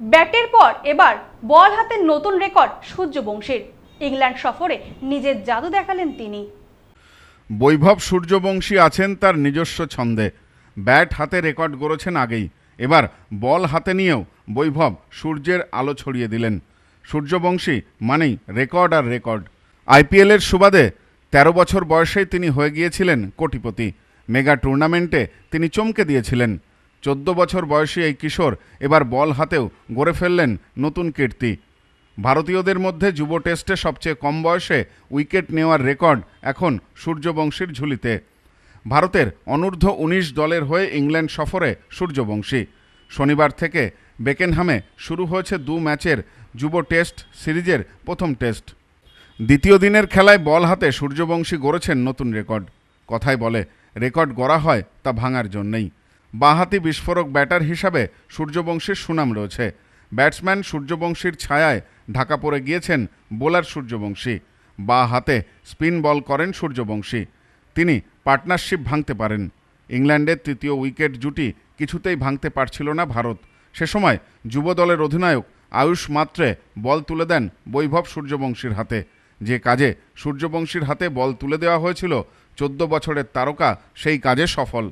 ব্যাটের পর এবার বল হাতে নতুন রেকর্ড সূর্যবংশীর। ইংল্যান্ড সফরে নিজের জাদু দেখালেন তিনি। বৈভব সূর্যবংশী আছেন তার নিজস্ব ছন্দে। ব্যাট হাতে রেকর্ড গড়েছেন আগেই। এবার বল হাতে নিয়েও বৈভব সূর্যের আলো ছড়িয়ে দিলেন। সূর্যবংশী মানেই রেকর্ড আর রেকর্ড। আইপিএলের সুবাদে তেরো বছর বয়সেই তিনি হয়ে গিয়েছিলেন কোটিপতি। মেগা টুর্নামেন্টে তিনি চমকে দিয়েছিলেন। চোদ্দ বছর বয়সী এই কিশোর এবার বল হাতেও গড়ে ফেললেন নতুন কীর্তি। ভারতীয়দের মধ্যে যুব টেস্টে সবচেয়ে কম বয়সে উইকেট নেওয়ার রেকর্ড এখন সূর্যবংশীর ঝুলিতে। ভারতের অনূর্ধ্ব উনিশ দলের হয়ে ইংল্যান্ড সফরে সূর্যবংশী। শনিবার থেকে বেকেনহামে শুরু হয়েছে দু ম্যাচের যুব টেস্ট সিরিজের প্রথম টেস্ট। দ্বিতীয় দিনের খেলায় বল হাতে সূর্যবংশী গড়েছেন নতুন রেকর্ড। কথায় বলে, রেকর্ড গড়া হয় তা ভাঙার জন্যই। বাঁহাতি বিস্ফোরক ব্যাটার হিসাবে সূর্যবংশীর সুনাম রয়েছে। ব্যাটসম্যান সূর্যবংশীর ছায়ায় ঢাকা পড়ে গিয়েছেন বোলার সূর্যবংশী। বা হাতে স্পিন বল করেন সূর্যবংশী। তিনি পার্টনারশিপ ভাঙতে পারেন। ইংল্যান্ডের তৃতীয় উইকেট জুটি কিছুতেই ভাঙতে পারছিল না ভারত। সে সময় যুব দলের অধিনায়ক আয়ুষ মাত্রে বল তুলে দেন বৈভব সূর্যবংশীর হাতে। যে কাজে সূর্যবংশীর হাতে বল তুলে দেওয়া হয়েছিল, চোদ্দ বছরের তারকা সেই কাজে সফল।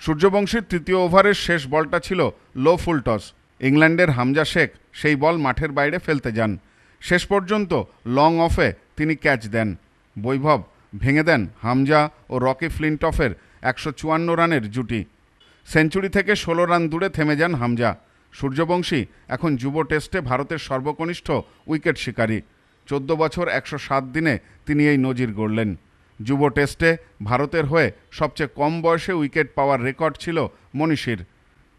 সূর্যবংশীর তৃতীয় ওভারের শেষ বলটা ছিল লো ফুল টস। ইংল্যান্ডের হামজা শেখ সেই বল মাঠের বাইরে ফেলতে যান। শেষ পর্যন্ত লং অফে তিনি ক্যাচ দেন। বৈভব ভেঙে দেন হামজা ও রকি ফ্লিনটফের একশো চুয়ান্ন রানের জুটি। সেঞ্চুরি থেকে ষোলো রান দূরে থেমে যান হামজা। সূর্যবংশী এখন যুব টেস্টে ভারতের সর্বকনিষ্ঠ উইকেট শিকারী। চোদ্দ বছর একশো সাত দিনে তিনি এই নজির গড়লেন। যুব টেস্টে ভারতের হয়ে সবচেয়ে কম বয়সে উইকেট পাওয়ার রেকর্ড ছিল মনীষীর।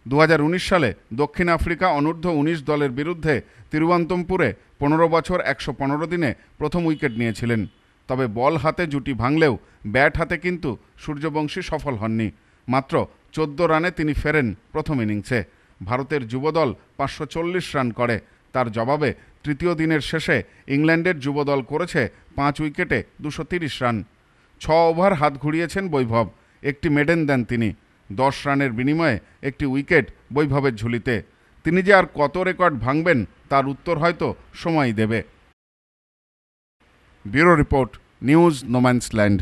দু হাজার উনিশ সালে দক্ষিণ আফ্রিকা অনূর্ধ্ব উনিশ দলের বিরুদ্ধে তিরুবন্তমপুরে পনেরো বছর একশো পনেরো দিনে প্রথম উইকেট নিয়েছিলেন। তবে বল হাতে জুটি ভাঙলেও ব্যাট হাতে কিন্তু সূর্যবংশী সফল হননি। মাত্র চোদ্দ রানে তিনি ফেরেন প্রথম ইনিংসে। ভারতের যুবদল পাঁচশো চল্লিশ রান করে। তার জবাবে তৃতীয় দিনের শেষে ইংল্যান্ডের যুবদল করেছে পাঁচ উইকেটে দুশো রান। ছ ওভার হাত ঘুরিয়েছেন বৈভব। একটি মেডেন দেন তিনি। দশ রানের বিনিময়ে একটি উইকেট বৈভবের ঝুলিতে। তিনি যে আর কত রেকর্ড ভাঙবেন, তার উত্তর হয়তো সময় দেবে। Bureau report, news, no man's land.